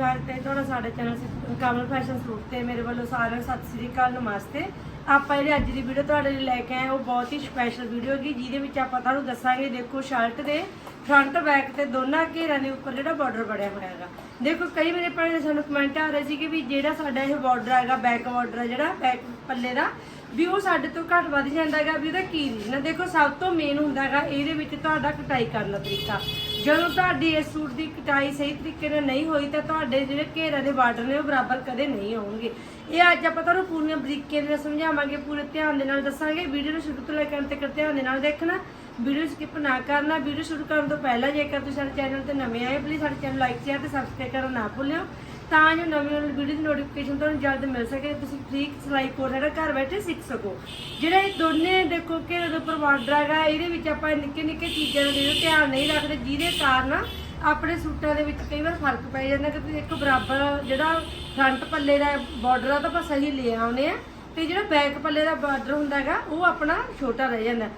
ਸਵਾਗਤ ਹੈ ਤੁਹਾਡਾ ਸਾਡੇ ਚੈਨਲ ਕਮਲ ਫੈਸ਼ਨ ਸੂਟ ਤੇ ਮੇਰੇ ਵੱਲੋਂ ਸਾਰਿਆਂ ਨੂੰ ਸਤਿ ਸ੍ਰੀ ਅਕਾਲ, ਨਮਸਤੇ। ਆਪਾਂ ਜਿਹੜੀ ਅੱਜ ਦੀ ਵੀਡੀਓ ਤੁਹਾਡੇ ਲਈ ਲੈ ਕੇ ਆਏ ਉਹ ਬਹੁਤ ਹੀ ਸਪੈਸ਼ਲ ਵੀਡੀਓ ਹੈਗੀ, ਜਿਹਦੇ ਵਿੱਚ ਆਪਾਂ ਤੁਹਾਨੂੰ ਦੱਸਾਂਗੇ, ਦੇਖੋ ਸ਼ਰਟ ਦੇ ਫਰੰਟ ਬੈਕ ਤੇ ਦੋਨਾਂ ਘੇਰਾਂ ਦੇ ਉੱਪਰ ਜਿਹੜਾ ਬਾਰਡਰ ਬਣਿਆ ਹੋਇਆ ਹੈਗਾ। ਦੇਖੋ, ਕਈ ਮੇਰੇ ਭੈਣਾਂ ਦੇ ਸਾਨੂੰ ਕਮੈਂਟ ਆ ਰਹੇ ਸੀ ਕਿ ਵੀ ਜਿਹੜਾ ਸਾਡਾ ਇਹ ਬਾਰਡਰ ਹੈਗਾ ਬੈਕ ਬਾਰਡਰ ਹੈ ਜਿਹੜਾ ਬੈਕ ਪੱਲੇ ਦਾ, ਵੀ ਉਹ ਸਾਡੇ ਤੋਂ ਘੱਟ ਵੱਧ ਜਾਂਦਾ ਹੈਗਾ, ਵੀ ਉਹਦਾ ਕੀ ਰੀਜ਼ਨ ਹੈ ਦੇਖੋ, ਸਭ ਤੋਂ ਮੇਨ ਹੁੰਦਾ ਹੈਗਾ, ਇਹਦੇ ਵਿੱਚ ਤੁਹਾਡਾ ਕਟਾਈ ਕਰਨ ਦਾ ਤਰੀਕਾ। ਜਦੋਂ ਤੁਹਾਡੀ ਇਸ ਸੂਟ ਦੀ ਕਟਾਈ ਸਹੀ ਤਰੀਕੇ ਨਾਲ ਨਹੀਂ ਹੋਈ ਤਾਂ ਤੁਹਾਡੇ ਜਿਹੜੇ ਘੇਰਾਂ ਦੇ ਬਾਰਡਰ ਨੇ ਉਹ ਬਰਾਬਰ ਕਦੇ ਨਹੀਂ ਆਉਣਗੇ। ਇਹ ਅੱਜ ਆਪਾਂ ਤੁਹਾਨੂੰ ਪੂਰੀਆਂ ਬਰੀਕੀਆਂ ਨਾਲ ਸਮਝਾਵਾਂਗੇ, ਪੂਰੇ ਧਿਆਨ ਦੇ ਨਾਲ ਦੱਸਾਂਗੇ। ਵੀਡੀਓ ਨੂੰ ਸ਼ੁਰੂ ਤੋਂ ਲੈ ਕੇ ਅੰਤ ਤੱਕ ਧਿਆਨ ਦੇ ਨਾਲ ਦੇਖਣਾ। ਵੀਡੀਓ ਸਕਿਪ ਨਾ ਕਰਨਾ। ਵੀਡੀਓ ਸ਼ੁਰੂ ਕਰਨ ਤੋਂ ਪਹਿਲਾਂ ਜੇਕਰ ਤੁਸੀਂ ਸਾਡੇ ਚੈਨਲ ਤੇ ਨਵੇਂ ਆਏ ਪਲੀਜ਼ ਸਾਡੇ ਚੈਨਲ ਲਾਈਕ ਸ਼ੇਅਰ ਤੇ ਸਬਸਕ੍ਰਾਈਬ ਕਰਨਾ ਨਾ ਭੁੱਲਿਓ। ਤਾਂ ਜੋ ਨਵੀਂ ਨਵੀਂ ਵੀਡੀਓ ਦੀ ਨੋਟੀਫਿਕੇਸ਼ਨ ਤੁਹਾਨੂੰ ਜਲਦ ਮਿਲ ਸਕੇ, ਤੁਸੀਂ ਫ੍ਰੀ ਸਿਲਾਈ ਕੋਰਸ ਜਿਹੜਾ ਘਰ ਬੈਠੇ ਸਿੱਖ ਸਕੋ। ਜਿਹੜਾ ਇਹ ਦੋਨੇ ਦੇਖੋ ਕਿ ਇਹਦੇ ਉੱਪਰ ਬਾਰਡਰ ਹੈਗਾ, ਇਹਦੇ ਵਿੱਚ ਆਪਾਂ ਨਿੱਕੇ ਨਿੱਕੇ ਚੀਜ਼ਾਂ ਦਾ ਜਿਹੜਾ ਧਿਆਨ ਨਹੀਂ ਰੱਖਦੇ, ਜਿਹਦੇ ਕਾਰਨ ਆਪਣੇ ਸੂਟਾਂ ਦੇ ਵਿੱਚ ਕਈ ਵਾਰ ਫ਼ਰਕ ਪੈ ਜਾਂਦਾ ਕਿ ਤੁਸੀਂ ਇੱਕ ਬਰਾਬਰ ਜਿਹੜਾ ਫਰੰਟ ਪੱਲੇ ਦਾ ਬਾਰਡਰ ਆ ਤਾਂ ਆਪਾਂ ਸਹੀ ਲੈ ਆਉਨੇ ਆ, ਤੇ ਜਿਹੜਾ ਬੈਕ ਪੱਲੇ ਦਾ ਬਾਰਡਰ ਹੁੰਦਾ ਹੈਗਾ, ਉਹ ਆਪਣਾ ਛੋਟਾ ਰਹਿ ਜਾਂਦਾ।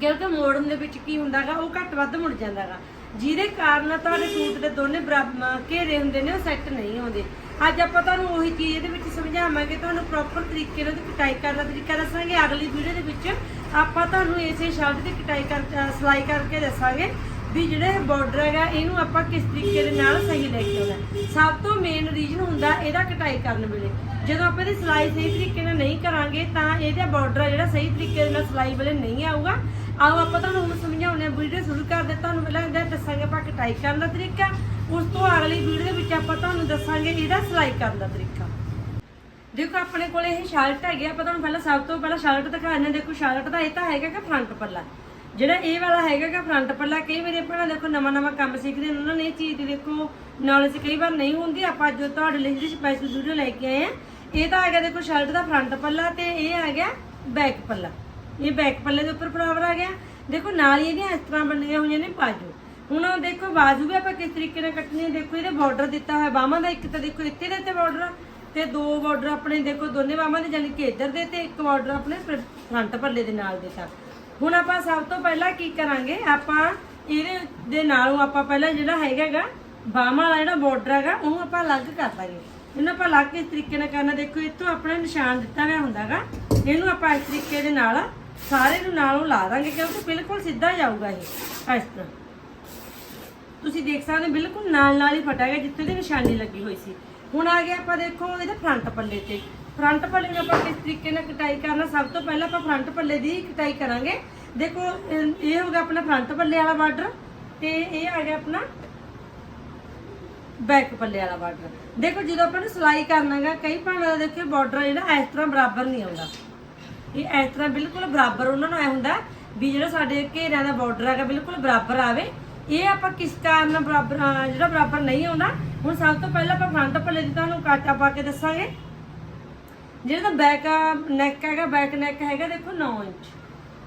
ਕਿਉਂਕਿ ਮੋੜਨ ਦੇ ਵਿੱਚ ਕੀ ਹੁੰਦਾ ਹੈਗਾ, ਉਹ ਘੱਟ ਵੱਧ ਮੁੜ ਜਾਂਦਾ ਹੈਗਾ। ਜਿਹਦੇ ਕਾਰਨ ਤੁਹਾਡੇ ਸੂਟ ਦੇ ਦੋਨੇ ਬਰਾਬਰ ਘੇਰੇ ਹੁੰਦੇ ਨੇ ਉਹ ਸੈੱਟ ਨਹੀਂ ਆਉਂਦੇ। ਅੱਜ ਆਪਾਂ ਤੁਹਾਨੂੰ ਉਹੀ ਚੀਜ਼ ਇਹਦੇ ਵਿੱਚ ਸਮਝਾਵਾਂਗੇ ਤੁਹਾਨੂੰ ਪ੍ਰੋਪਰ ਤਰੀਕੇ ਨਾਲ ਕਟਾਈ ਕਰਨ ਦਾ ਤਰੀਕਾ ਦੱਸਾਂਗੇ। ਅਗਲੀ ਵੀਡੀਓ ਦੇ ਵਿੱਚ ਆਪਾਂ ਤੁਹਾਨੂੰ ਇਸੇ ਸ਼ਬਦ ਦੀ ਕਟਾਈ ਕਰ ਅ, ਸਿਲਾਈ ਕਰਕੇ ਦੱਸਾਂਗੇ ਵੀ ਜਿਹੜੇ ਬਾਰਡਰ ਹੈਗਾ ਇਹਨੂੰ ਆਪਾਂ ਕਿਸ ਤਰੀਕੇ ਦੇ ਨਾਲ ਸਹੀ ਲੈ ਕੇ ਆਉਣਾ ਸਭ ਤੋਂ ਮੇਨ ਰੀਜ਼ਨ ਹੁੰਦਾ ਇਹਦਾ ਕਟਾਈ ਕਰਨ ਵੇਲੇ। ਜਦੋਂ ਆਪਾਂ ਇਹਦੀ ਸਿਲਾਈ ਸਹੀ ਤਰੀਕੇ ਨਾਲ ਨਹੀਂ ਕਰਾਂਗੇ ਤਾਂ ਇਹਦਾ ਬਾਰਡਰ ਜਿਹੜਾ ਸਹੀ ਤਰੀਕੇ ਦੇ ਨਾਲ ਸਿਲਾਈ ਵੇਲੇ ਨਹੀਂ ਆਊਗਾ। ਆਓ ਆਪਾਂ ਤੁਹਾਨੂੰ ਹੁਣ ਸਮਝਾਉਂਦੇ ਹਾਂ, ਵੀਡੀਓ ਸ਼ੁਰੂ ਕਰਦੇ ਤੁਹਾਨੂੰ ਪਹਿਲਾਂ ਇਹਦਾ ਦੱਸਾਂਗੇ ਆਪਾਂ ਕਟਾਈ ਕਰਨ ਦਾ ਤਰੀਕਾ। ਉਸ ਤੋਂ ਅਗਲੀ ਵੀਡੀਓ ਦੇ ਵਿੱਚ ਆਪਾਂ ਤੁਹਾਨੂੰ ਦੱਸਾਂਗੇ ਇਹਦਾ ਸਿਲਾਈ ਕਰਨ ਦਾ ਤਰੀਕਾ। ਦੇਖੋ, ਆਪਣੇ ਕੋਲ ਇਹ ਸ਼ਰਟ ਹੈਗੀ ਆਪਾਂ ਤੁਹਾਨੂੰ ਪਹਿਲਾਂ ਸਭ ਤੋਂ ਪਹਿਲਾਂ ਸ਼ਰਟ ਦਿਖਾਉਂਦੇ ਹਾਂ। ਦੇਖੋ ਸ਼ਰਟ ਦਾ ਇਹ ਤਾਂ ਹੈਗਾ ਕਿ ਫਰੰਟ ਪੱਲਾ। ਜਿਹੜਾ ਇਹ ਵਾਲਾ ਹੈਗਾ ਕਿ ਫਰੰਟ ਪੱਲਾ, ਕਈ ਵਾਰੀ ਆਪਣਾ ਦੇਖੋ, ਨਵਾਂ ਨਵਾਂ ਕੰਮ ਸਿੱਖਦੇ ਉਹਨਾਂ ਨੇ ਇਹ ਚੀਜ਼ ਦੀ ਦੇਖੋ ਨੌਲੇਜ ਕਈ ਵਾਰ ਨਹੀਂ ਹੁੰਦੀ। ਆਪਾਂ ਜੋ ਤੁਹਾਡੇ ਲਈ ਜਿਹੜੀ ਸਪੈਸ਼ਲ ਵੀਡੀਓ ਲੈ ਕੇ ਆਏ ਆ, ਇਹ ਤਾਂ ਹੈਗਾ ਦੇਖੋ ਸ਼ਰਟ ਦਾ ਫਰੰਟ ਪੱਲਾ ਤੇ ਇਹ ਹੈਗਾ ਬੈਕ ਪੱਲਾ। ਇਹ ਬੈਕ ਪੱਲੇ ਦੇ ਉੱਪਰ ਬਰਾਬਰ ਆ ਗਿਆ। ਦੇਖੋ, ਨਾਲ ਹੀ ਇਹਦੀਆਂ ਇਸ ਤਰ੍ਹਾਂ ਬਣੀਆਂ ਹੋਈਆਂ ਨੇ ਬਾਜੂ। ਹੁਣ ਦੇਖੋ, ਬਾਜੂ ਵੀ ਆਪਾਂ ਕਿਸ ਤਰੀਕੇ ਨਾਲ ਕੱਟਣੀ ਹੈ। ਦੇਖੋ, ਇਹਦੇ ਬਾਰਡਰ ਦਿੱਤਾ ਹੋਇਆ, ਬਾਹਾਂ ਦਾ ਇੱਕ ਤਾਂ ਦੇਖੋ, ਇੱਥੇ ਦੇ ਤੇ ਬਾਰਡਰ ਤੇ ਦੋ ਬਾਰਡਰ ਆਪਣੇ ਦੇਖੋ, ਦੋਨੇ ਬਾਹਾਂ ਦੇ ਜਾਨੀ ਕਿ ਇੱਧਰ ਦੇ ਤੇ ਇੱਕ ਬਾਰਡਰ ਆਪਣੇ ਫਰੰਟ ਪੱਲੇ ਦੇ ਨਾਲ ਦਿੱਤਾ ਹੁਣ ਆਪਾਂ ਸਭ ਤੋਂ ਪਹਿਲਾਂ ਕੀ ਕਰਾਂਗੇ? ਆਪਾਂ ਇਹਦੇ ਦੇ ਨਾਲੋਂ ਆਪਾਂ ਪਹਿਲਾਂ ਜਿਹੜਾ ਹੈਗਾਗਾ, ਬਾਹਾਂ ਵਾਲਾ ਜਿਹੜਾ ਬਾਰਡਰ ਹੈਗਾ, ਉਹਨੂੰ ਆਪਾਂ ਅਲੱਗ ਕਰ ਦਾਂਗੇ ਇਹਨੂੰ ਆਪਾਂ ਅਲੱਗ ਇਸ ਤਰੀਕੇ ਨਾਲ ਕਰਨਾ? ਦੇਖੋ, ਇੱਥੋਂ ਆਪਣਾ ਨਿਸ਼ਾਨ ਦਿੱਤਾ ਹੋਇਆ ਹੁੰਦਾਗਾ। ਇਹਨੂੰ ਆਪਾਂ ਇਸ ਤਰੀਕੇ ਦੇ ਨਾਲ ਸਾਰੇ ਨੂੰ ਨਾਲੋਂ ਲਾ ਦਾਂਗੇ ਕਿਉਂਕਿ ਬਿਲਕੁਲ ਸਿੱਧਾ ਜਾਊਗਾ ਇਹ, ਇਸ ਤਰ੍ਹਾਂ। ਤੁਸੀਂ ਦੇਖ ਸਕਦੇ ਹੋ, ਬਿਲਕੁਲ ਨਾਲ ਨਾਲ ਹੀ ਫਟਾਗਾ ਜਿੱਥੇ ਦੀ ਨਿਸ਼ਾਨੀ ਲੱਗੀ ਹੋਈ ਸੀ। ਹੁਣ ਆ ਗਿਆ ਆਪਾਂ ਦੇਖੋ ਇਹਦੇ ਫਰੰਟ ਪੱਲੇ ਤੇ। ਫਰੰਟ ਪੱਲੇ ਨੂੰ ਆਪਾਂ ਕਿਸ ਤਰੀਕੇ ਨਾਲ ਕਟਾਈ ਕਰਨਾ, ਸਭ ਤੋਂ ਪਹਿਲਾਂ ਆਪਾਂ ਫਰੰਟ ਪੱਲੇ ਦੀ ਕਟਾਈ ਕਰਾਂਗੇ। ਦੇਖੋ, ਇਹ ਇਹ ਹੋ ਗਿਆ ਆਪਣਾ ਫਰੰਟ ਪੱਲੇ ਵਾਲਾ ਬਾਰਡਰ ਤੇ ਇਹ ਆ ਗਿਆ ਆਪਣਾ ਬੈਕ ਪੱਲੇ ਵਾਲਾ ਬਾਰਡਰ। ਦੇਖੋ ਜਦੋਂ ਆਪਾਂ ਨੂੰ ਸਿਲਾਈ ਕਰਨਾਗਾ, ਕਈ ਭਾਣਾ ਦਾ ਦੇਖੋ ਬਾਰਡਰ ਜਿਹੜਾ ਇਸ ਤਰ੍ਹਾਂ ਬਰਾਬਰ ਨਹੀਂ ਆਉਂਦਾ। ਇਹ ਇਸ ਤਰ੍ਹਾਂ ਬਿਲਕੁਲ ਬਰਾਬਰ ਉਹਨਾਂ ਨੂੰ ਐ ਹੁੰਦਾ ਵੀ ਜਿਹੜਾ ਸਾਡੇ ਘੇਰਿਆਂ ਦਾ ਬਾਰਡਰ ਹੈਗਾ ਬਿਲਕੁਲ ਬਰਾਬਰ ਆਵੇ। ਇਹ ਆਪਾਂ ਕਿਸ ਕਾਰਨ ਬਰਾਬਰ ਜਿਹੜਾ ਬਰਾਬਰ ਨਹੀਂ ਆਉਂਦਾ, ਹੁਣ ਸਭ ਤੋਂ ਪਹਿਲਾਂ ਆਪਾਂ ਫਰੰਟ ਪੱਲੇ ਦੀ ਤੁਹਾਨੂੰ ਕਾਟਾ ਪਾ ਕੇ ਦੱਸਾਂਗੇ। ਜਿਹੜਾ ਤਾਂ ਬੈਕ ਨੈਕ ਹੈਗਾ ਬੈਕ ਨੈਕ ਹੈਗਾ, ਦੇਖੋ 9 ਇੰਚ।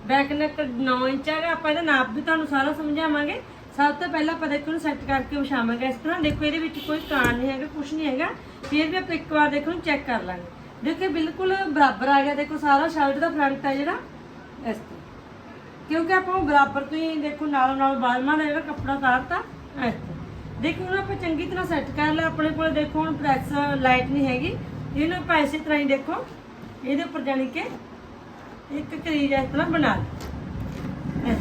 ਬੈਕ ਨੈਕ 9 ਇੰਚ ਹੈਗਾ, ਆਪਾਂ ਇਹਦਾ ਨਾਪ ਵੀ ਤੁਹਾਨੂੰ ਸਾਰਾ ਸਮਝਾਵਾਂਗੇ। ਸਭ ਤੋਂ ਪਹਿਲਾਂ ਆਪਾਂ ਦੇਖੋ ਨੂੰ ਸੈੱਟ ਕਰਕੇ ਵਿਛਾਵਾਂਗੇ ਇਸ ਤਰ੍ਹਾਂ। ਦੇਖੋ ਇਹਦੇ ਵਿੱਚ ਕੋਈ ਕਾਣ ਨਹੀਂ ਹੈਗਾ ਕੁਝ ਨਹੀਂ ਹੈਗਾ। ਫਿਰ ਵੀ ਆਪਾਂ ਇੱਕ ਵਾਰ ਦੇਖੋ ਨੂੰ ਚੈੱਕ ਕਰ ਲਾਂਗੇ। ਦੇਖੋ ਇਹ ਬਿਲਕੁਲ ਬਰਾਬਰ ਆ ਗਿਆ, ਦੇਖੋ ਸਾਰਾ ਸ਼ਰਟ ਦਾ ਫਰੰਟ ਹੈ ਜਿਹੜਾ, ਇਸ ਤਰ੍ਹਾਂ ਕਿਉਂਕਿ ਆਪਾਂ ਉਹ ਬਰਾਬਰ ਤੋਂ ਹੀ ਦੇਖੋ ਨਾਲੋਂ ਨਾਲ ਬਾਲਮਾਂ ਦਾ ਜਿਹੜਾ ਕੱਪੜਾ ਉਤਾਰਤਾ ਇਸ ਤਰ੍ਹਾਂ ਦੇਖੋ ਹੁਣ ਆਪਾਂ ਚੰਗੀ ਤਰ੍ਹਾਂ ਸੈੱਟ ਕਰ ਲਿਆ, ਆਪਣੇ ਕੋਲ ਦੇਖੋ ਹੁਣ ਪ੍ਰੈਸ ਲਾਈਟ ਨਹੀਂ ਹੈਗੀ। ਇਹਨੂੰ ਆਪਾਂ ਇਸੇ ਤਰ੍ਹਾਂ ਹੀ ਦੇਖੋ, ਇਹਦੇ ਉੱਪਰ ਜਾਣੀ ਕਿ ਇੱਕ ਕਰੀਜ ਇਸ ਤਰ੍ਹਾਂ ਬਣਾ ਲਈ। ਇਸ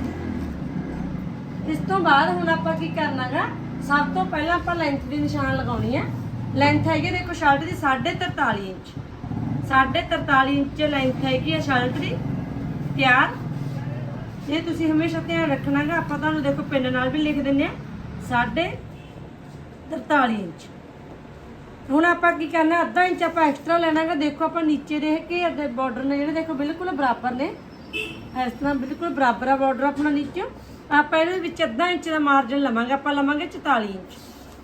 ਇਸ ਤੋਂ ਬਾਅਦ ਹੁਣ ਆਪਾਂ ਕੀ ਕਰਨਾਗਾ, ਸਭ ਤੋਂ ਪਹਿਲਾਂ ਆਪਾਂ ਲੈਂਥ ਦੀ ਨਿਸ਼ਾਨ ਲਗਾਉਣੀ ਹੈ। ਲੈਂਥ ਹੈਗੀ ਦੇਖੋ ਸ਼ਰਟ ਦੀ 43.5 ਇੰਚ। 43.5 ਇੰਚ ਲੈਂਥ ਹੈਗੀ ਆ ਸ਼ਰਟ ਦੀ। ਤਿਆਰ? ਇਹ ਤੁਸੀਂ ਹਮੇਸ਼ਾ ਧਿਆਨ ਰੱਖਣਾਗਾ, ਆਪਾਂ ਤੁਹਾਨੂੰ ਦੇਖੋ ਪਿੰਨ ਨਾਲ ਵੀ ਲਿਖ ਦਿੰਨੇ ਆ। 43 ਇੰਚ। ਹੁਣ ਆਪਾਂ ਕੀ ਕਰਨਾ, ਅੱਧਾ ਇੰਚ ਆਪਾਂ ਐਕਸਟਰਾ ਲੈਣਾਗਾ। ਦੇਖੋ ਆਪਾਂ ਨੀਚੇ ਦੇ ਘੇਰ ਦੇ ਬਾਰਡਰ ਨੇ ਜਿਹੜੇ ਦੇਖੋ ਬਿਲਕੁਲ ਬਰਾਬਰ ਨੇ। ਇਸ ਤਰ੍ਹਾਂ ਬਿਲਕੁਲ ਬਰਾਬਰ ਆ ਬਾਰਡਰ ਆਪਣਾ ਨੀਚੇ। ਆਪਾਂ ਇਹਦੇ ਵਿੱਚ ਅੱਧਾ ਇੰਚ ਦਾ ਮਾਰਜਨ ਲਵਾਂਗੇ, ਆਪਾਂ ਲਵਾਂਗੇ 44 ਇੰਚ।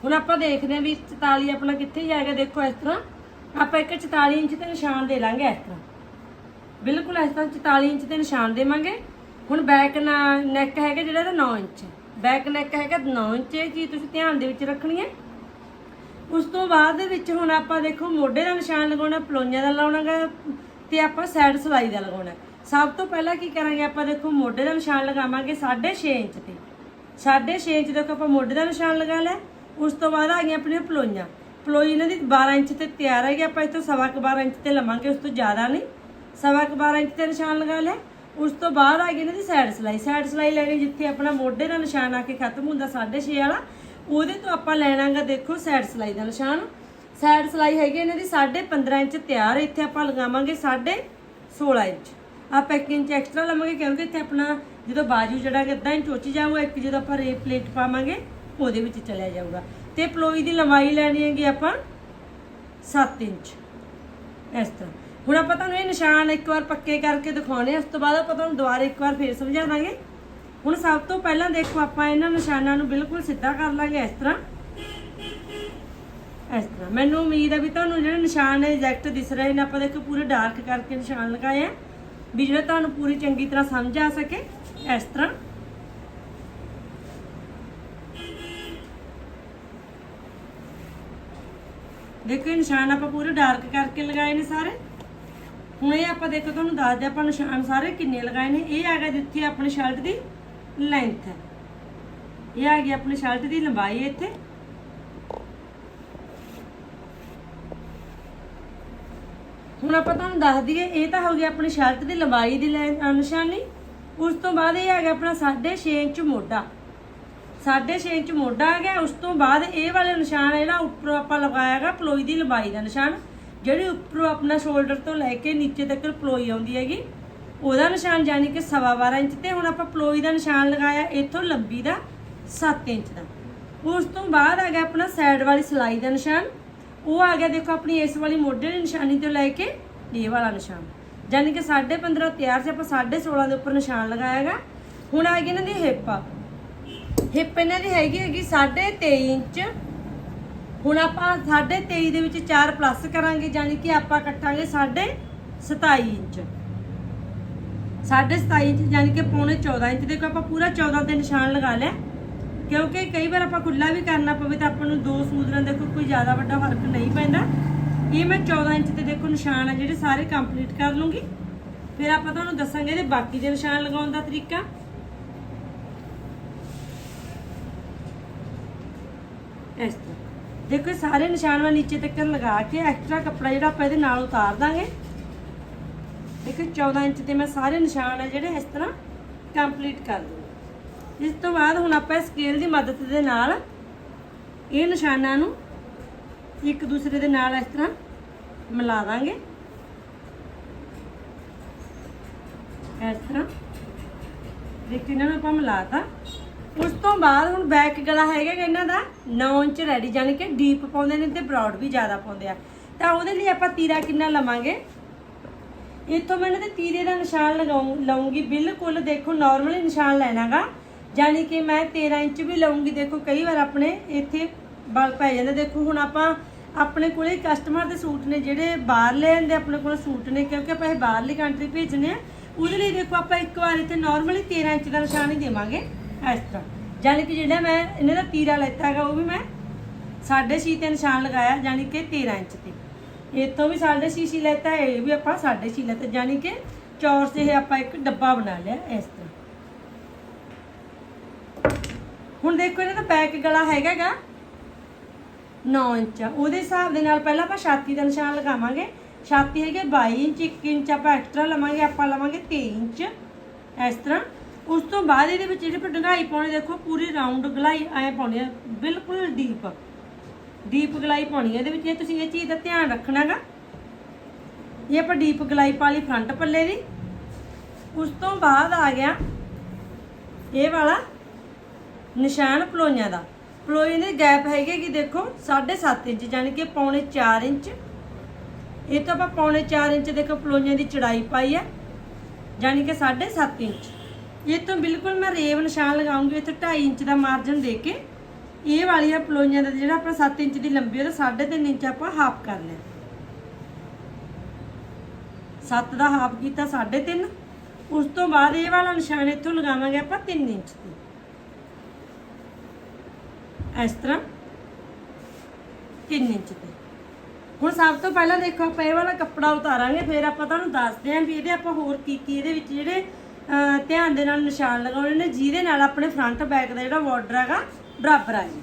ਹੁਣ ਆਪਾਂ ਦੇਖਦੇ ਹਾਂ ਵੀ 44 ਆਪਣਾ ਕਿੱਥੇ ਜਾਏਗਾ। ਦੇਖੋ ਇਸ ਤਰ੍ਹਾਂ ਆਪਾਂ ਇੱਕ 44 ਇੰਚ ਤੇ ਨਿਸ਼ਾਨ ਦੇ ਲਾਂਗੇ ਇਸ ਤਰ੍ਹਾਂ। ਬਿਲਕੁਲ ਇਸ ਤਰ੍ਹਾਂ 44 ਇੰਚ ਤੇ ਨਿਸ਼ਾਨ ਦੇਵਾਂਗੇ। ਹੁਣ ਬੈਕ ਨਾ ਨੈਕ ਹੈਗਾ ਜਿਹੜਾ ਇਹਦਾ 9 ਇੰਚ। ਬੈਕ ਨੈਕ ਹੈਗਾ 9 ਇੰਚ, ਇਹ ਚੀਜ਼ ਤੁਸੀਂ ਧਿਆਨ ਦੇ ਵਿੱਚ ਰੱਖਣੀ ਹੈ। ਉਸ ਤੋਂ ਬਾਅਦ ਦੇ ਵਿੱਚ ਹੁਣ ਆਪਾਂ ਦੇਖੋ ਮੋਢੇ ਦਾ ਨਿਸ਼ਾਨ ਲਗਾਉਣਾ, ਪਲੋਈਆਂ ਦਾ ਲਾਉਣਾਗਾ ਤੇ ਆਪਾਂ ਸਾਈਡ ਸਲਾਈ ਦਾ ਲਗਾਉਣਾ। ਸਭ ਤੋਂ ਪਹਿਲਾਂ ਕੀ ਕਰਾਂਗੇ ਆਪਾਂ ਦੇਖੋ ਮੋਢੇ ਦਾ ਨਿਸ਼ਾਨ ਲਗਾਵਾਂਗੇ 6.5 ਇੰਚ ਤੇ। 6.5 ਇੰਚ ਦੇਖੋ ਆਪਾਂ ਮੋਢੇ ਦਾ ਨਿਸ਼ਾਨ ਲਗਾ ਲਿਆ। ਉਸ ਤੋਂ ਬਾਅਦ ਆ ਗਈਆਂ ਆਪਣੀਆਂ ਪਲੋਈਆਂ। ਪਲੋਈ ਇਹਨਾਂ ਦੀ 12 ਇੰਚ ਤੇ ਤਿਆਰ ਹੈਗੀ, ਆਪਾਂ ਇਸ ਤੋਂ ਸਵਾ ਕੁ 12 ਇੰਚ ਤੇ ਲਵਾਂਗੇ, ਉਸ ਤੋਂ ਜ਼ਿਆਦਾ ਨਹੀਂ। ਸਵਾ ਕੁ 12 ਇੰਚ ਤੇ ਨਿਸ਼ਾਨ ਲਗਾ ਲਿਆ। ਉਸ ਤੋਂ ਬਾਅਦ ਆ ਗਈ ਇਹਨਾਂ ਦੀ ਸਾਈਡ ਸਲਾਈ। ਸਾਈਡ ਸਲਾਈ ਲੈਣੀ ਜਿੱਥੇ ਆਪਣਾ ਮੋਢੇ ਦਾ ਨਿਸ਼ਾਨ ਆ ਕੇ ਖਤਮ ਹੁੰਦਾ 6.5 ਵਾਲਾ, ਉਹਦੇ ਤੋਂ ਆਪਾਂ ਲੈਣਾਗਾ ਦੇਖੋ ਸਾਈਡ ਸਲਾਈ ਦਾ ਨਿਸ਼ਾਨ। ਸਾਈਡ ਸਲਾਈ ਹੈਗੀ ਇਹਨਾਂ ਦੀ 15.5 ਇੰਚ ਤਿਆਰ, ਇੱਥੇ ਆਪਾਂ ਲਗਾਵਾਂਗੇ 16 ਇੰਚ। ਆਪਾਂ 1 ਇੰਚ ਐਕਸਟਰਾ ਲਵਾਂਗੇ, ਕਿਉਂਕਿ ਇੱਥੇ ਆਪਣਾ ਜਦੋਂ ਬਾਜੂ ਜਿਹੜਾ ਕਿ ਅੱਧਾ ਇੰਚ ਉੱਚ ਜਾਊਗਾ, ਇੱਕ ਜਦੋਂ ਆਪਾਂ ਰੇਪ ਪਲੇਟ ਪਾਵਾਂਗੇ, ਉਹਦੇ ਵਿੱਚ ਚਲਿਆ ਜਾਊਗਾ। ਤੇ ਪਲੋਈ ਦੀ ਲੰਬਾਈ ਲੈਣੀ ਹੈਗੀ ਆਪਾਂ 7 ਇੰਚ। ਇਸ ਤਰ੍ਹਾਂ। ਹੁਣ ਆਪਾਂ ਤੁਹਾਨੂੰ ਇਹ ਨਿਸ਼ਾਨ ਇੱਕ ਵਾਰ ਪੱਕੇ ਕਰਕੇ ਦਿਖਾਉਣੇ ਆ, ਉਸ ਤੋਂ ਬਾਅਦ ਆਪਾਂ ਤੁਹਾਨੂੰ ਦੁਬਾਰਾ ਇੱਕ ਵਾਰ ਫੇਰ ਸਮਝਾ ਦਾਂਗੇ ਹੁਣ ਸਭ ਤੋਂ ਪਹਿਲਾਂ ਦੇਖੋ ਆਪਾਂ ਇਹਨਾਂ ਨਿਸ਼ਾਨਾਂ ਨੂੰ ਬਿਲਕੁਲ ਸਿੱਧਾ ਕਰ ਲਾਂਗੇ ਇਸ ਤਰ੍ਹਾਂ। ਇਸ ਤਰ੍ਹਾਂ। ਮੈਨੂੰ ਉਮੀਦ ਹੈ ਵੀ ਤੁਹਾਨੂੰ ਜਿਹੜੇ ਨਿਸ਼ਾਨ ਐਗਜ਼ੈਕਟ ਦਿਸ ਰਹੇ ਨੇ, ਆਪਾਂ ਦੇਖੋ ਪੂਰੇ ਡਾਰਕ ਕਰਕੇ ਨਿਸ਼ਾਨ ਲਗਾਏ ਆ, ਵੀ ਜਿਹੜਾ ਤੁਹਾਨੂੰ ਪੂਰੀ ਚੰਗੀ ਤਰ੍ਹਾਂ ਸਮਝ ਆ ਸਕੇ, ਇਸ ਤਰ੍ਹਾਂ। ਦੇਖੋ ਇਹ ਨਿਸ਼ਾਨ ਆਪਾਂ ਪੂਰੇ ਡਾਰਕ ਕਰਕੇ ਲਗਾਏ ਨੇ ਸਾਰੇ। ਹੁਣ ਇਹ ਆਪਾਂ ਦੇਖੋ ਤੁਹਾਨੂੰ ਦੱਸਦੇ ਆਪਾਂ ਨਿਸ਼ਾਨ ਸਾਰੇ ਕਿੰਨੇ ਲਗਾਏ ਨੇ। ਇਹ ਆ ਗਿਆ ਜਿੱਥੇ ਆਪਣੀ ਸ਼ਰਟ ਦੀ ਲੈਂਥ ਹੈ। ਇਹ ਆ ਗਈ ਆਪਣੀ ਸ਼ਰਟ ਦੀ ਲੰਬਾਈ ਇੱਥੇ। ਹੁਣ ਆਪਾਂ ਤੁਹਾਨੂੰ ਦੱਸ ਦਈਏ, ਇਹ ਤਾਂ ਹੋ ਗਿਆ ਆਪਣੀ ਸ਼ਰਟ ਦੀ ਲੰਬਾਈ ਦੀ ਲੈ- ਨਿਸ਼ਾਨੀ। ਉਸ ਤੋਂ ਬਾਅਦ ਇਹ ਆ ਗਿਆ ਆਪਣਾ 6.5 ਇੰਚ ਮੋਢਾ। 6.5 ਇੰਚ ਮੋਢਾ ਆ ਗਿਆ, ਉਸ ਤੋਂ ਬਾਅਦ ਇਹ ਵਾਲੇ ਨਿਸ਼ਾਨ ਜਿਹੜਾ ਉੱਪਰੋਂ ਆਪਾਂ ਲਗਾਇਆਗਾ ਪਲੋਈ ਦੀ ਲੰਬਾਈ ਦਾ ਨਿਸ਼ਾਨ, ਜਿਹੜੀ ਉੱਪਰੋਂ ਆਪਣਾ ਸ਼ੋਲਡਰ ਤੋਂ ਲੈ ਕੇ ਨੀਚੇ ਤੱਕ ਪਲੋਈ ਆਉਂਦੀ ਹੈਗੀ, ਉਹਦਾ ਨਿਸ਼ਾਨ ਯਾਨੀ ਕਿ ਸਵਾ 12 ਇੰਚ ਤੇ ਹੁਣ ਆਪਾਂ ਪਲੋਈ ਦਾ ਨਿਸ਼ਾਨ ਲਗਾਇਆ, ਇੱਥੋਂ ਲੰਬੀ ਦਾ 7 ਇੰਚ ਦਾ। ਉਸ ਤੋਂ ਬਾਅਦ ਆ ਗਿਆ ਆਪਣਾ ਸਾਈਡ ਵਾਲੀ ਸਲਾਈ ਦਾ ਨਿਸ਼ਾਨ, ਉਹ ਆ ਗਿਆ ਦੇਖੋ ਆਪਣੀ ਇਸ ਵਾਲੀ ਮੋਢੇ ਦੀ ਨਿਸ਼ਾਨੀ ਤੋਂ ਲੈ ਕੇ ਇਹ ਵਾਲਾ ਨਿਸ਼ਾਨ। ਯਾਨੀ ਕਿ 15.5 ਤਿਆਰ ਸੀ, ਆਪਾਂ 16.5 ਦੇ ਉੱਪਰ ਨਿਸ਼ਾਨ ਲਗਾਇਆਗਾ ਹੁਣ ਆ ਗਈ ਇਹਨਾਂ ਦੀ ਹਿੱਪ ਹਿੱਪ ਇਹਨਾਂ ਦੀ ਹੈਗੀ ਹੈਗੀ 23.5 ਇੰਚ। ਹੁਣ ਆਪਾਂ 23.5 ਦੇ ਵਿੱਚ 4 ਪਲੱਸ ਕਰਾਂਗੇ ਯਾਨੀ ਕਿ ਆਪਾਂ ਕੱਟਾਂਗੇ 27 ਇੰਚ। 27 ਇੰਚ ਯਾਨੀ ਕਿ ਪੌਣੇ 14 ਇੰਚ। ਦੇਖੋ ਆਪਾਂ ਪੂਰਾ 14 ਤੇ ਨਿਸ਼ਾਨ ਲਗਾ ਲਿਆ। ਕਿਉਂਕਿ ਕਈ ਵਾਰ ਆਪਾਂ ਖੁੱਲਾ ਵੀ ਕਰਨਾ ਪਵੇ ਤਾਂ ਆਪਾਂ ਨੂੰ ਦੋ ਸੂਦਰਾਂ ਦੇਖੋ ਕੋਈ ਜ਼ਿਆਦਾ ਵੱਡਾ ਫ਼ਰਕ ਨਹੀਂ ਪੈਂਦਾ। ਇਹ ਮੈਂ 14 ਇੰਚ ਤੇ ਦੇਖੋ ਨਿਸ਼ਾਨ ਆ ਜਿਹੜੇ ਸਾਰੇ ਕੰਪਲੀਟ ਕਰ ਲੂੰਗੀ ਫਿਰ ਆਪਾਂ ਤੁਹਾਨੂੰ ਦੱਸਾਂਗੇ ਇਹਦੇ ਬਾਕੀ ਦੇ ਨਿਸ਼ਾਨ ਲਗਾਉਣ ਦਾ ਤਰੀਕਾ। ਇਸ ਤਰ੍ਹਾਂ। ਦੇਖੋ ਇਹ ਸਾਰੇ ਨਿਸ਼ਾਨ ਮੈਂ ਨੀਚੇ ਤੱਕ ਲਗਾ ਕੇ ਐਕਸਟਰਾ ਕੱਪੜਾ ਜਿਹੜਾ ਆਪਾਂ ਇਹਦੇ ਨਾਲ ਉਤਾਰ ਦਾਂਗੇ। ਦੇਖੋ 14 ਇੰਚ ਤੇ ਮੈਂ ਸਾਰੇ ਨਿਸ਼ਾਨ ਆ ਜਿਹੜੇ ਇਸ ਤਰ੍ਹਾਂ ਕੰਪਲੀਟ ਕਰ ਦੂੰਗੀ। ਇਸ ਤੋਂ ਬਾਅਦ ਹੁਣ ਆਪਾਂ ਸਕੇਲ ਦੀ ਮਦਦ ਦੇ ਨਾਲ ਇਹ ਨਿਸ਼ਾਨਾਂ ਨੂੰ ਇੱਕ ਦੂਸਰੇ ਦੇ ਨਾਲ ਇਸ ਤਰ੍ਹਾਂ ਮਿਲਾ ਦਾਂਗੇ। ਇਸ ਤਰ੍ਹਾਂ। ਦੇਖੋ ਇਹਨਾਂ ਨੂੰ ਆਪਾਂ ਮਿਲਾਤਾ ਉਸ ਤੋਂ ਬਾਅਦ ਹੁਣ ਬੈਕ ਗਲਾ ਹੈਗਾ ਗਾ ਇਹਨਾਂ ਦਾ 9 ਇੰਚ ਰੈਡੀ ਯਾਨੀ ਕਿ ਡੀਪ ਪਾਉਂਦੇ ਨੇ ਤੇ ਬ੍ਰੌਡ ਵੀ ਜ਼ਿਆਦਾ ਪਾਉਂਦੇ ਆ। ਤਾਂ ਉਹਦੇ ਲਈ ਆਪਾਂ ਤੀਰਾ ਕਿੰਨਾ ਲਵਾਂਗੇ? ਇੱਥੋਂ ਮੈਂ ਇਹਨਾਂ ਦੇ ਤੀਰੇ ਦਾ ਨਿਸ਼ਾਨ ਲਗਾਉਂ ਲਵਾਂਗੀ ਬਿਲਕੁਲ ਦੇਖੋ ਨਾਰਮਲੀ ਨਿਸ਼ਾਨ ਲੈਣਾਗਾ। ਯਾਨੀ ਕਿ ਮੈਂ 13 ਇੰਚ ਵੀ ਲਵਾਂਗੀ ਦੇਖੋ, ਕਈ ਵਾਰ ਆਪਣੇ ਇੱਥੇ ਬਲ ਪੈ ਜਾਂਦਾ। ਦੇਖੋ, ਹੁਣ ਆਪਾਂ ਆਪਣੇ ਕੋਲੇ ਕਸਟਮਰ ਦੇ ਸੂਟ ਨੇ, ਜਿਹੜੇ ਬਾਹਰ ਲੈ ਆਂਦੇ ਆਪਣੇ ਕੋਲ ਸੂਟ ਨੇ, ਕਿਉਂਕਿ ਆਪਾਂ ਇਹ ਬਾਹਰਲੀ ਕੰਟਰੀ ਭੇਜਨੇ ਆ। ਉਹਦੇ ਲਈ ਦੇਖੋ, ਆਪਾਂ ਇੱਕ ਵਾਰ ਇੱਥੇ ਨਾਰਮਲੀ 13 ਇੰਚ ਦਾ ਨਿਸ਼ਾਨ ਹੀ ਦੇਵਾਂਗੇ। ਇਸ ਤਰ੍ਹਾਂ। ਯਾਨੀ ਕਿ ਜਿਹੜਾ ਮੈਂ ਇਹਨਾਂ ਦਾ ਤੀਰਾ ਲੈਤਾ ਹੈਗਾ, ਉਹ ਵੀ ਮੈਂ 6.5 ਤੇ ਨਿਸ਼ਾਨ ਲਗਾਇਆ ਯਾਨੀ ਕਿ 13 ਇੰਚ ਤੇ। ਇਹ ਤੋਂ ਵੀ 6.5 ਲੈਤਾ, ਇਹ ਵੀ ਆਪਾਂ 6.5 ਲੈਤਾ ਯਾਨੀ ਕਿ ਚੌਰਸ ਇਹ ਆਪਾਂ ਇੱਕ ਡੱਬਾ ਬਣਾ ਲਿਆ ਇਸ ਤਰ੍ਹਾਂ। ਹੁਣ ਦੇਖੋ ਇਹਨਾਂ ਦਾ ਬੈਕ ਗਲਾ ਹੈਗਾਗਾ 9 ਇੰਚ ਉਹਦੇ ਹਿਸਾਬ ਦੇ ਨਾਲ ਪਹਿਲਾਂ ਆਪਾਂ ਛਾਤੀ ਦਾ ਨਿਸ਼ਾਨ ਲਗਾਵਾਂਗੇ। ਛਾਤੀ ਹੈਗੇ 22 ਇੰਚ 1 ਇੰਚ ਆਪਾਂ ਐਕਸਟਰਾ ਲਵਾਂਗੇ, ਆਪਾਂ ਲਵਾਂਗੇ 23 ਇੰਚ। ਇਸ ਤਰ੍ਹਾਂ ਉਸ ਤੋਂ ਬਾਅਦ ਇਹਦੇ ਵਿੱਚ ਜਿਹੜੀ ਆਪਾਂ ਡੰਗਾਈ ਪਾਉਣੀ, ਦੇਖੋ ਪੂਰੀ ਰਾਉਂਡ ਗਲਾਈ ਐ ਪਾਉਣੀ ਆ, ਬਿਲਕੁਲ ਡੀਪ ਡੀਪ ਗਲਾਈ ਪਾਉਣੀ ਹੈ ਇਹਦੇ ਵਿੱਚ ਇਹ ਤੁਸੀਂ ਇਹ ਚੀਜ਼ ਦਾ ਧਿਆਨ ਰੱਖਣਾਗਾ ਇਹ ਆਪਾਂ ਡੀਪ ਗਲਾਈ ਪਾ ਲਈ ਫਰੰਟ ਪੱਲੇ ਦੀ, ਉਸ ਤੋਂ ਬਾਅਦ ਆ ਗਿਆ ਇਹ ਵਾਲਾ ਨਿਸ਼ਾਨ ਪਲੋਈਆਂ ਦਾ। ਪਲੋਈ ਦੇ ਗੈਪ ਹੈਗੇ ਕਿ ਦੇਖੋ 7.5 ਇੰਚ ਯਾਨੀ ਕਿ ਪੌਣੇ 4 ਇੰਚ। ਇਹ ਤਾਂ ਆਪਾਂ ਪੌਣੇ 4 ਇੰਚ ਦੇਖੋ ਪਲੋਈਆਂ ਦੀ ਚੜਾਈ ਪਾਈ ਹੈ ਯਾਨੀ ਕਿ 7.5 ਇੰਚ। ਇਹ ਤੋਂ ਬਿਲਕੁਲ ਮੈਂ ਰੇਵ ਨਿਸ਼ਾਨ ਲਗਾਉਂਗੀ, ਇੱਥੇ 2.5 ਇੰਚ ਦਾ ਮਾਰਜਨ ਦੇ ਕੇ। ਇਹ ਵਾਲੀਆਂ ਪਲੋਈਆਂ ਦਾ ਜਿਹੜਾ ਆਪਣਾ 7 ਇੰਚ ਦੀ ਲੰਬੀ ਉਹਦਾ 3.5 ਇੰਚ ਆਪਾਂ ਹਾਫ ਕਰ ਲਿਆ। 7 ਦਾ ਹਾਫ ਕੀਤਾ 3.5 ਉਸ ਤੋਂ ਬਾਅਦ ਇਹ ਵਾਲਾ ਨਿਸ਼ਾਨ ਇੱਥੋਂ ਲਗਾਵਾਂਗੇ ਆਪਾਂ 3 ਇੰਚ ਤੇ ਇਸ ਤਰ੍ਹਾਂ 3 ਇੰਚ ਤੇ। ਹੁਣ ਸਭ ਤੋਂ ਪਹਿਲਾਂ ਦੇਖੋ ਆਪਾਂ ਇਹ ਵਾਲਾ ਕੱਪੜਾ ਉਤਾਰਾਂਗੇ, ਫਿਰ ਆਪਾਂ ਤੁਹਾਨੂੰ ਦੱਸਦੇ ਆਂ ਵੀ ਇਹਦੇ ਆਪਾਂ ਹੋਰ ਕੀ ਕੀ ਇਹਦੇ ਵਿੱਚ ਜਿਹੜੇ ਧਿਆਨ ਦੇ ਨਾਲ ਨਿਸ਼ਾਨ ਲਗਾਉਣੇ ਨੇ ਜਿਹਦੇ ਨਾਲ ਆਪਣੇ ਫਰੰਟ ਬੈਕ ਦਾ ਜਿਹੜਾ ਬਾਰਡਰ ਹੈਗਾ, ਬਰਾਬਰ ਆ ਜੀ।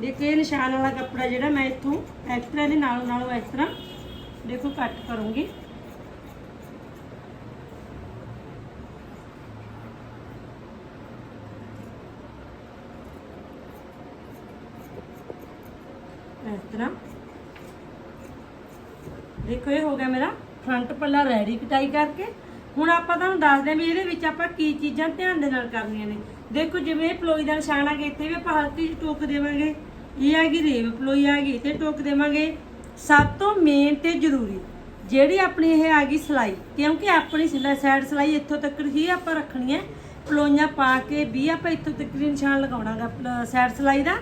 ਦੇਖੋ, ਇਹ ਨਿਸ਼ਾਨ ਵਾਲਾ ਕੱਪੜਾ ਜਿਹੜਾ ਮੈਂ ਇੱਥੋਂ, ਇਸ ਤਰ੍ਹਾਂ ਦੇ ਨਾਲ ਨਾਲ ਇਸ ਤਰ੍ਹਾਂ, ਦੇਖੋ ਕੱਟ ਕਰੂੰਗੀ। ਦੇਖੋ, ਇਹ ਹੋ ਗਿਆ ਮੇਰਾ ਫਰੰਟ ਪੱਲਾ ਰੈਡੀ ਕਟਾਈ ਕਰਕੇ। ਹੁਣ ਆਪਾਂ ਤੁਹਾਨੂੰ ਦੱਸਦੇ ਹਾਂ ਵੀ ਇਹਦੇ ਵਿੱਚ ਆਪਾਂ ਕੀ ਚੀਜ਼ਾਂ ਧਿਆਨ ਦੇ ਨਾਲ ਕਰਨੀਆਂ ਨੇ। ਦੇਖੋ, ਜਿਵੇਂ ਇਹ ਪਲੋਈ ਦਾ ਨਿਸ਼ਾਨ ਆ ਗਿਆ ਇੱਥੇ ਵੀ ਆਪਾਂ ਹਲਕੀ ਜਿਹੀ ਟੋਕ ਦੇਵਾਂਗੇ। ਇਹ ਆ ਗਈ ਰੇਵ ਪਲੋਈ ਆ ਗਈ ਤੇ ਟੋਕ ਦੇਵਾਂਗੇ। ਸਭ ਤੋਂ ਮੇਨ ਤੇ ਜ਼ਰੂਰੀ, ਜਿਹੜੀ ਆਪਣੀ ਇਹ ਆ ਗਈ ਸਲਾਈ, ਕਿਉਂਕਿ ਆਪਣੀ ਸਾਈਡ ਸਲਾਈ ਇੱਥੋਂ ਤੱਕ ਹੀ ਆਪਾਂ ਰੱਖਣੀ ਹੈ। ਪਲੋਈਆਂ ਪਾ ਕੇ ਵੀ ਆਪਾਂ ਇੱਥੋਂ ਤੱਕ ਹੀ ਨਿਸ਼ਾਨ ਲਗਾਉਣਾਗਾ ਸਾਈਡ ਸਲਾਈ ਦਾ।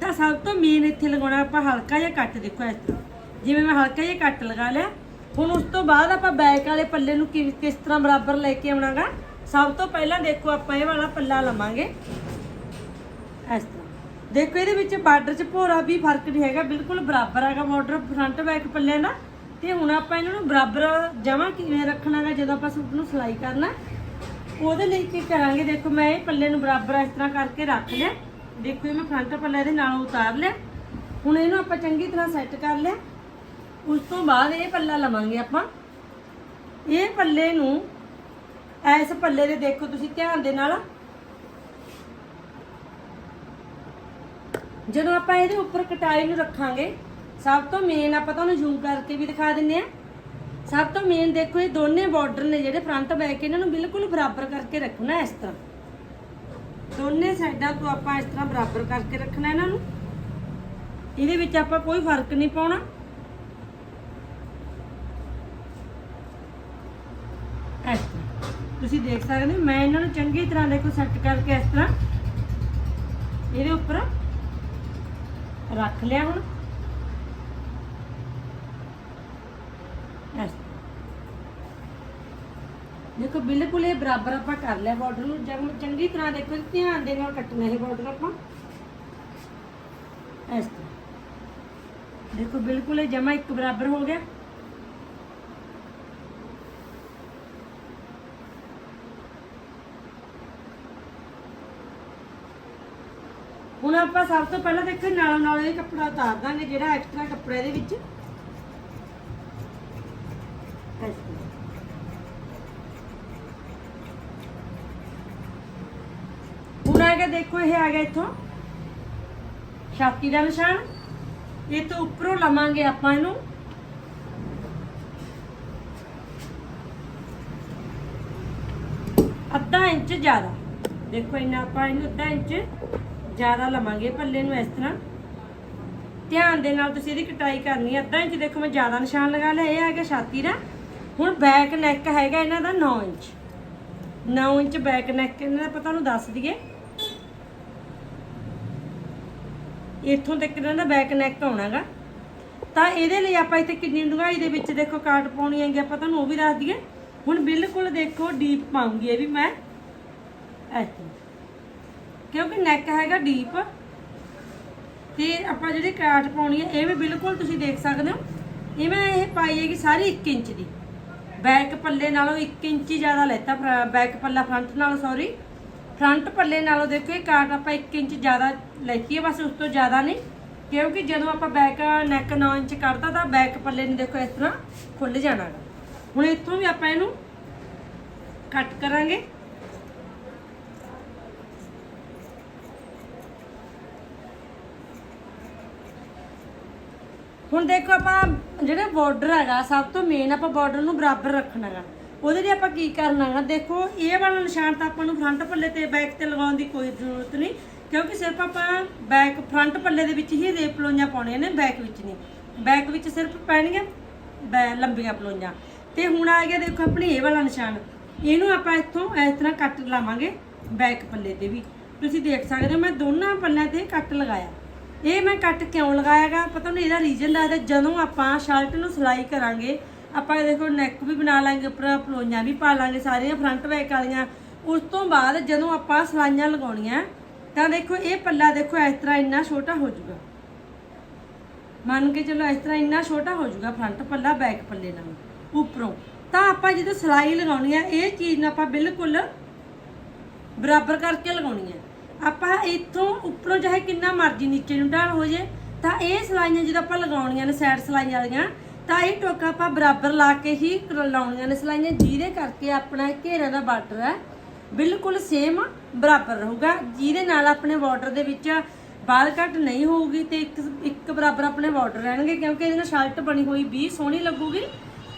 ਤਾਂ ਸਭ ਤੋਂ ਮੇਨ ਇੱਥੇ ਲਗਾਉਣਾ ਆਪਾਂ ਹਲਕਾ ਜਿਹਾ ਕੱਟ, ਦੇਖੋ ਇਸ ਤਰ੍ਹਾਂ। ਜਿਵੇਂ ਮੈਂ ਹਲਕਾ ਜਿਹਾ ਕੱਟ ਲਗਾ ਲਿਆ, ਹੁਣ ਉਸ ਤੋਂ ਬਾਅਦ ਆਪਾਂ ਬੈਕ ਵਾਲੇ ਪੱਲੇ ਨੂੰ ਕਿ- ਕਿਸ ਤਰ੍ਹਾਂ ਬਰਾਬਰ ਲੈ ਕੇ ਆਉਣਾਗਾ, ਸਭ ਤੋਂ ਪਹਿਲਾਂ ਦੇਖੋ ਆਪਾਂ ਇਹ ਵਾਲਾ ਪੱਲਾ ਲਵਾਂਗੇ। ਇਸ ਤਰ੍ਹਾਂ। ਦੇਖੋ ਇਹਦੇ ਵਿੱਚ ਬਾਰਡਰ 'ਚ ਭੋਰਾ ਵੀ ਫ਼ਰਕ ਨਹੀਂ ਹੈਗਾ, ਬਿਲਕੁਲ ਬਰਾਬਰ ਹੈਗਾ ਬਾਰਡਰ ਫਰੰਟ ਬੈਕ ਪੱਲੇ ਦਾ ਤੇ ਹੁਣ ਆਪਾਂ ਇਹਨਾਂ ਨੂੰ ਬਰਾਬਰ ਜਮਾ ਕਿਵੇਂ ਰੱਖਣਾਗਾ, ਜਦੋਂ ਆਪਾਂ ਸੂਟ ਨੂੰ ਸਿਲਾਈ ਕਰਨਾ ਉਹਦੇ ਲਈ ਕੀ ਕਰਾਂਗੇ, ਦੇਖੋ ਮੈਂ ਇਹ ਪੱਲੇ ਨੂੰ ਬਰਾਬਰ ਇਸ ਤਰ੍ਹਾਂ ਕਰਕੇ ਰੱਖ ਲਿਆ। ਦੇਖੋ ਇਹ ਮੈਂ ਫਰੰਟ ਪੱਲੇ ਦੇ ਨਾਲ ਉਤਾਰ ਲਿਆ। ਹੁਣ ਇਹਨੂੰ ਆਪਾਂ ਚੰਗੀ ਤਰ੍ਹਾਂ ਸੈੱਟ ਕਰ ਲਿਆ। ਉਸ ਤੋਂ ਬਾਅਦ ਇਹ ਪੱਲਾ ਲਵਾਂਗੇ ਆਪਾਂ। ਇਹ ਪੱਲੇ ਨੂੰ, ਇਸ ਪੱਲੇ ਦੇ ਦੇਖੋ ਤੁਸੀਂ ਧਿਆਨ ਦੇ ਨਾਲ। ਜਦੋਂ ਆਪਾਂ ਇਹਦੇ ਉੱਪਰ ਕਟਾਈ ਨੂੰ ਰੱਖਾਂਗੇ, ਸਭ ਤੋਂ ਮੇਨ ਆਪਾਂ ਤੁਹਾਨੂੰ ਜ਼ੂਮ ਕਰਕੇ ਵੀ ਦਿਖਾ ਦਿੰਨੇ ਆ। ਸਭ ਤੋਂ ਮੇਨ ਦੇਖੋ ਇਹ ਦੋਨੇ ਬਾਰਡਰ ਨੇ ਜਿਹੜੇ ਫਰੰਟ ਬੈਕ ਇਹਨਾਂ ਨੂੰ ਬਿਲਕੁਲ ਬਰਾਬਰ ਕਰਕੇ ਰੱਖਣਾ ਇਸ ਤਰ੍ਹਾਂ। ਦੋਨੇ ਸਾਈਡਾਂ ਤੋਂ ਆਪਾਂ ਇਸ ਤਰ੍ਹਾਂ ਬਰਾਬਰ ਕਰਕੇ ਰੱਖਣਾ ਇਹਨਾਂ ਨੂੰ। ਇਹਦੇ ਵਿੱਚ ਆਪਾਂ ਕੋਈ ਫ਼ਰਕ ਨਹੀਂ ਪਾਉਣਾ ਇਸ ਤਰ੍ਹਾਂ ਤੁਸੀਂ ਦੇਖ ਸਕਦੇ ਹੋ, ਮੈਂ ਇਹਨਾਂ ਨੂੰ ਚੰਗੀ ਤਰ੍ਹਾਂ ਦੇਖੋ ਸੈੱਟ ਕਰਕੇ ਇਸ ਤਰ੍ਹਾਂ ਇਹਦੇ ਉੱਪਰ ਰੱਖ ਲਿਆ ਹੁਣ। ਦੇਖੋ ਬਿਲਕੁਲ ਇਹ ਬਰਾਬਰ ਆਪਾਂ ਕਰ ਲਿਆ ਬਾਰਡਰ ਨੂੰ। ਜਦ ਮੈਂ ਚੰਗੀ ਤਰ੍ਹਾਂ ਦੇਖੋ, ਧਿਆਨ ਦੇ ਨਾਲ ਕੱਟਣਾ ਇਹ ਬਾਰਡਰ ਆਪਾਂ। ਇਸ ਤਰ੍ਹਾਂ। ਦੇਖੋ ਬਿਲਕੁਲ ਇਹ ਜਮਾ ਇੱਕ ਬਰਾਬਰ ਹੋ ਗਿਆ। ਹੁਣ ਆਪਾਂ ਸਭ ਤੋਂ ਪਹਿਲਾਂ ਦੇਖੋ ਨਾਲੋਂ ਨਾਲ ਇਹ ਕੱਪੜਾ ਉਤਾਰ ਦਾਂਗੇ, ਜਿਹੜਾ ਐਕਸਟਰਾ ਕੱਪੜਾ ਇਹਦੇ ਵਿੱਚ। ਹੁਣ ਆ ਗਿਆ, ਦੇਖੋ ਇਹ ਆ ਗਿਆ ਇੱਥੋਂ। ਛਾਤੀ ਦਾ ਨਿਸ਼ਾਨ। ਇਹ ਤੋਂ ਉੱਪਰੋਂ ਲਵਾਂਗੇ ਆਪਾਂ ਇਹਨੂੰ। ਅੱਧਾ ਇੰਚ ਜ਼ਿਆਦਾ। ਦੇਖੋ ਇੰਨਾ ਆਪਾਂ ਇਹਨੂੰ ਅੱਧਾ ਇੰਚ ਜ਼ਿਆਦਾ ਲਵਾਂਗੇ ਪੱਲੇ ਨੂੰ ਇਸ ਤਰ੍ਹਾਂ। ਧਿਆਨ ਦੇ ਨਾਲ ਤੁਸੀਂ ਇਹਦੀ ਕਟਾਈ ਕਰਨੀ ਹੈ ਅੱਧਾ ਇੰਚ ਦੇਖੋ ਮੈਂ ਜ਼ਿਆਦਾ ਨਿਸ਼ਾਨ ਲਗਾ ਲਿਆ, ਇਹ ਆ ਛਾਤੀ ਦਾ। ਹੁਣ ਬੈਕ ਨੈਕ ਹੈਗਾ ਇਹਨਾਂ ਦਾ 9 ਇੰਚ। 9 ਇੰਚ ਬੈਕ ਨੈਕ ਇਹਨਾਂ ਦਾ ਆਪਾਂ ਤੁਹਾਨੂੰ ਦੱਸ ਦਈਏ। ਇੱਥੋਂ ਤੱਕ ਇਹਨਾਂ ਦਾ ਬੈਕ ਨੈਕ ਆਉਣਾਗਾ। ਤਾਂ ਇਹਦੇ ਲਈ ਆਪਾਂ ਇੱਥੇ ਕਿੰਨੀ ਡੂੰਘਾਈ ਦੇ ਵਿੱਚ ਦੇਖੋ ਕਾਟ ਪਾਉਣੀ ਹੈਗੀ, ਆਪਾਂ ਤੁਹਾਨੂੰ ਉਹ ਵੀ ਦੱਸ ਦਈਏ। ਹੁਣ ਬਿਲਕੁਲ ਦੇਖੋ ਡੀਪ ਪਾਉਂਗੀ ਇਹ ਵੀ ਮੈਂ। ਇੱਥੇ। ਕਿਉਂਕਿ ਨੈਕ ਹੈਗਾ ਡੀਪ ਤੇ ਆਪਾਂ ਜਿਹੜੀ ਕਾਟ ਪਾਉਣੀ ਹੈ, ਇਹ ਵੀ ਬਿਲਕੁਲ ਤੁਸੀਂ ਦੇਖ ਸਕਦੇ ਹੋ। ਇਹ ਮੈਂ ਇਹ ਪਾਈ ਹੈਗੀ ਸਾਰੀ 1 ਇੰਚ ਦੀ। ਬੈਕ ਪੱਲੇ ਨਾਲੋਂ 1 ਇੰਚ ਹੀ ਜ਼ਿਆਦਾ ਲੈਤਾ ਬੈਕ ਪੱਲਾ ਫਰੰਟ ਨਾਲੋਂ ਸੌਰੀ ਫਰੰਟ ਪੱਲੇ ਨਾਲੋਂ ਦੇਖੋ, ਇਹ ਕਾਟ ਆਪਾਂ 1 ਇੰਚ ਜ਼ਿਆਦਾ ਲੈਤੀ ਹੈ, ਬਸ ਉਸ ਤੋਂ ਜ਼ਿਆਦਾ ਨਹੀਂ। ਕਿਉਂਕਿ ਜਦੋਂ ਆਪਾਂ ਬੈਕ ਨੈਕ 9 ਇੰਚ ਕਰਤਾ ਤਾਂ ਬੈਕ ਪੱਲੇ ਨੂੰ ਦੇਖੋ, ਇਸ ਤਰ੍ਹਾਂ ਖੁੱਲ ਜਾਣਾ ਗਾ। ਹੁਣ ਇੱਥੋਂ ਵੀ ਆਪਾਂ ਇਹਨੂੰ ਕੱਟ ਕਰਾਂਗੇ। ਹੁਣ ਦੇਖੋ ਆਪਾਂ ਜਿਹੜਾ ਬਾਰਡਰ ਹੈਗਾ, ਸਭ ਤੋਂ ਮੇਨ ਆਪਾਂ ਬਾਰਡਰ ਨੂੰ ਬਰਾਬਰ ਰੱਖਣਾ ਹੈਗਾ। ਉਹਦੇ ਲਈ ਆਪਾਂ ਕੀ ਕਰਨਾ ਹੈਗਾ, ਦੇਖੋ, ਇਹ ਵਾਲਾ ਨਿਸ਼ਾਨ ਤਾਂ ਆਪਾਂ ਨੂੰ ਫਰੰਟ ਪੱਲੇ ਤੇ ਬੈਕ ਤੇ ਲਗਾਉਣ ਦੀ ਕੋਈ ਜ਼ਰੂਰਤ ਨਹੀਂ, ਕਿਉਂਕਿ ਸਿਰਫ ਆਪਾਂ ਬੈਕ ਫਰੰਟ ਪੱਲੇ ਦੇ ਵਿੱਚ ਹੀ ਰੇਪ ਪਲੋਈਆਂ ਪਾਉਣੀਆਂ ਨੇ ਬੈਕ ਵਿੱਚ ਨਹੀਂ। ਬੈਕ ਵਿੱਚ ਸਿਰਫ ਪੈਣਗੀਆਂ ਬੈ- ਲੰਬੀਆਂ ਪਲੋਈਆਂ। ਤੇ ਹੁਣ ਆ ਗਿਆ ਦੇਖੋ ਆਪਣੀ ਇਹ ਵਾਲਾ ਨਿਸ਼ਾਨ। ਇਹਨੂੰ ਆਪਾਂ ਇੱਥੋਂ ਇਸ ਤਰ੍ਹਾਂ ਕੱਟ ਲਾਵਾਂਗੇ ਬੈਕ ਪੱਲੇ ਤੇ ਵੀ। ਤੁਸੀਂ ਦੇਖ ਸਕਦੇ ਹੋ, ਮੈਂ ਦੋਨਾਂ ਪੱਲਿਆਂ ਤੇ ਕੱਟ ਲਗਾਇਆ। ਇਹ ਮੈਂ ਕੱਟ ਕਿਉਂ ਲਗਾਇਆਗਾ? ਪਤਾ ਨਹੀਂ ਇਹਦਾ ਰੀਜ਼ਨ ਦੱਸਦਾ ਜਦੋਂ ਆਪਾਂ ਸ਼ਰਟ ਨੂੰ ਸਿਲਾਈ ਕਰਾਂਗੇ, ਆਪਾਂ ਇਹ ਦੇਖੋ ਨੈਕ ਵੀ ਬਣਾ ਲਾਂਗੇ, ਉੱਪਰ ਪਲੋਈਆਂ ਵੀ ਪਾ ਲਾਂਗੇ, ਸਾਰੀਆਂ ਫਰੰਟ ਬੈਕ ਵਾਲੀਆਂ। ਉਸ ਤੋਂ ਬਾਅਦ ਜਦੋਂ ਆਪਾਂ ਸਲਾਈਆਂ ਲਗਾਉਣੀਆਂ, ਤਾਂ ਦੇਖੋ ਇਹ ਪੱਲਾ ਦੇਖੋ ਇਸ ਤਰ੍ਹਾਂ ਇੰਨਾ ਛੋਟਾ ਹੋ ਜਾਊਗਾ। ਮੰਨ ਕੇ ਚਲੋ ਇਸ ਤਰ੍ਹਾਂ ਇੰਨਾ ਛੋਟਾ ਹੋ ਜਾਊਗਾ ਫਰੰਟ ਪੱਲਾ ਬੈਕ ਪੱਲੇ ਨਾਲ, ਉੱਪਰੋਂ। ਤਾਂ ਆਪਾਂ ਜਦੋਂ ਸਿਲਾਈ ਲਗਾਉਣੀ ਹੈ ਇਹ ਚੀਜ਼ ਨੂੰ ਆਪਾਂ ਬਿਲਕੁਲ ਬਰਾਬਰ ਕਰਕੇ ਲਗਾਉਣੀ ਹੈ ਆਪਾਂ ਇੱਥੋਂ ਉੱਪਰੋਂ ਚਾਹੇ ਕਿੰਨਾ ਮਰਜ਼ੀ ਨੀਚੇ ਨੂੰ ਢਾਲ ਹੋ ਜੇ, ਤਾਂ ਇਹ ਸਲਾਈਆਂ ਜਦੋਂ ਆਪਾਂ ਲਗਾਉਣੀਆਂ ਨੇ ਸਾਈਡ ਸਲਾਈਆਂ ਵਾਲੀਆਂ, ਤਾਂ ਇਹ ਟੋਕਾ ਆਪਾਂ ਬਰਾਬਰ ਲਾ ਕੇ ਹੀ ਲਾਉਣੀਆਂ ਨੇ ਸਲਾਈਆਂ, ਜਿਹਦੇ ਕਰਕੇ ਆਪਣਾ ਘੇਰਾ ਦਾ ਬਾਰਡਰ ਹੈ, ਬਿਲਕੁਲ ਸੇਮ ਬਰਾਬਰ ਰਹੂਗਾ। ਜਿਹਦੇ ਨਾਲ ਆਪਣੇ ਬਾਰਡਰ ਦੇ ਵਿੱਚ ਬਾਲ ਘਟ ਨਹੀਂ ਹੋਊਗੀ ਤੇ ਇੱਕ ਇੱਕ ਬਰਾਬਰ ਆਪਣੇ ਬਾਰਡਰ ਰਹਿਣਗੇ, ਕਿਉਂਕਿ ਇਹਦੇ ਨਾਲ ਸ਼ਰਟ ਬਣੀ ਹੋਈ ਵੀ ਸੋਹਣੀ ਲੱਗੂਗੀ।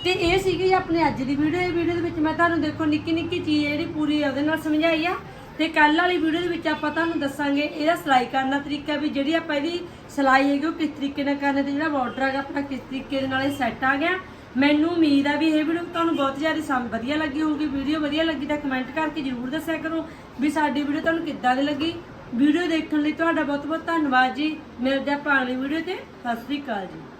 ਤੇ ਇਹ ਸੀਗੀ ਆਪਣੇ ਅੱਜ ਦੀ ਵੀਡੀਓ ਇਹ ਵੀਡੀਓ ਦੇ ਵਿੱਚ ਮੈਂ ਤੁਹਾਨੂੰ ਦੇਖੋ ਨਿੱਕੀ ਨਿੱਕੀ ਚੀਜ਼ ਜਿਹੜੀ ਪੂਰੀ ਉਹਦੇ ਨਾਲ ਸਮਝਾਈ ਆ। ਤੇ ਕੱਲ ਵਾਲੀ ਵੀਡੀਓ ਦੇ ਵਿੱਚ ਆਪਾਂ ਤੁਹਾਨੂੰ ਦੱਸਾਂਗੇ ਇਹਦਾ ਸਿਲਾਈ ਕਰਨ ਦਾ ਤਰੀਕਾ ਵੀ ਜਿਹੜੀ ਆਪਾਂ ਇਹਦੀ ਸਿਲਾਈ ਹੈਗੀ ਉਹ ਕਿਸ ਤਰੀਕੇ ਨਾਲ ਕਰਨੀ ਤੇ ਜਿਹੜਾ ਬਾਰਡਰ ਹੈਗਾ ਆਪਣਾ ਕਿਸ ਤਰੀਕੇ ਦੇ ਨਾਲ ਇਹ ਸੈੱਟ ਆ ਗਿਆ। ਮੈਨੂੰ ਉਮੀਦ ਆ ਵੀ ਇਹ ਵੀਡੀਓ ਤੁਹਾਨੂੰ ਬਹੁਤ ਜ਼ਿਆਦਾ ਸਮ, ਵਧੀਆ ਲੱਗੀ ਹੋਊਗੀ। ਵੀਡੀਓ ਵਧੀਆ ਲੱਗੀ ਤਾਂ ਕਮੈਂਟ ਕਰਕੇ ਜਰੂਰ ਦੱਸਿਆ ਕਰੋ ਵੀ ਸਾਡੀ ਵੀਡੀਓ ਤੁਹਾਨੂੰ ਕਿੱਦਾਂ ਦੀ ਲੱਗੀ। ਵੀਡੀਓ ਦੇਖਣ ਲਈ ਤੁਹਾਡਾ ਬਹੁਤ ਬਹੁਤ ਧੰਨਵਾਦ ਜੀ। ਮਿਲਦੇ ਆਪਾਂ ਅਗਲੀ ਵੀਡੀਓ ਤੇ। ਸਤਿ ਸ੍ਰੀ ਅਕਾਲ ਜੀ।